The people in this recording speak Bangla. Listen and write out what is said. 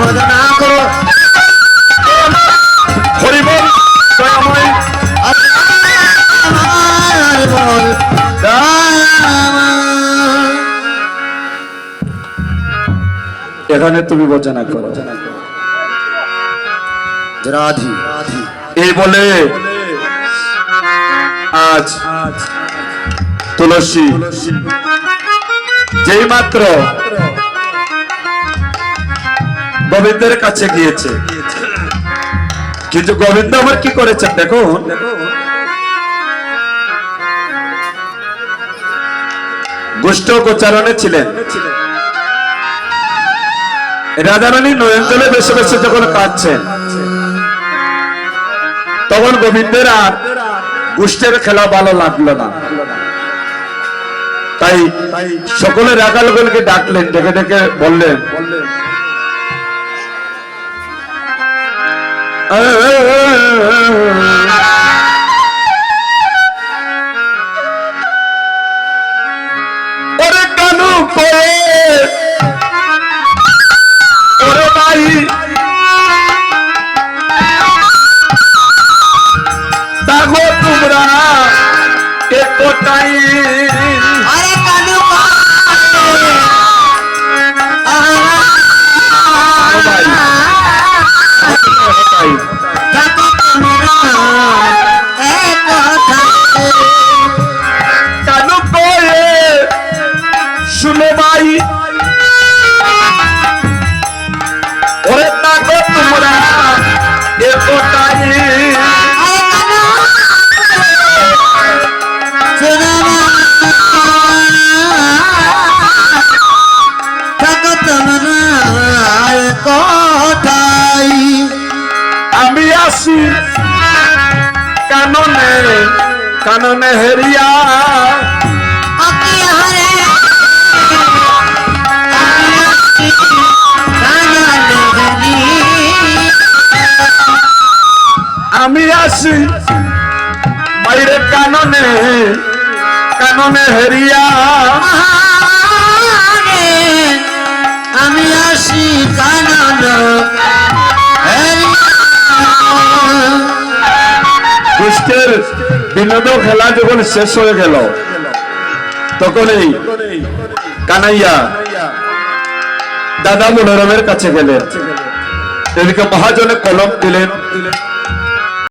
ভজনা করো। হরিবল দয়াময়। এখানে তুমি বচনা করো। রাধি। এই বলে আজ তুলসী যেই মাত্র গোবিন্দের কাছে গিয়েছে। কিন্তু গোবিন্দ আবার কি করেছেন দেখুন। গোষ্ঠ গোচারণে ছিলেন। রাধারানী নয়নজলে বেশি বেশি যখন কাঁদছেন, তখন গোবিন্দের আর গোষ্ঠের খেলা ভালো লাগল না। তাই সকলে রাখালগণকে ডাকলেন, ডেকে ডেকে বললেন ওরে কানু করে ওরে ভাই। তাগো তোমরা শুনো ভাই। ওরে তাগো তোমরা একটাই আমি আসি কাননে কাননে হেরিয়া। আমি আসি বাইরে কাননে কাননে হেরিয়া। আমি আসি কানন্দ কুষ্টের বিনোদ খেলা যখন শেষ হয়ে গেল তখনই কানাইয়া দাদা মনোরমের কাছে গেলেন। এদিকে মহাজনে কলম দিলেন।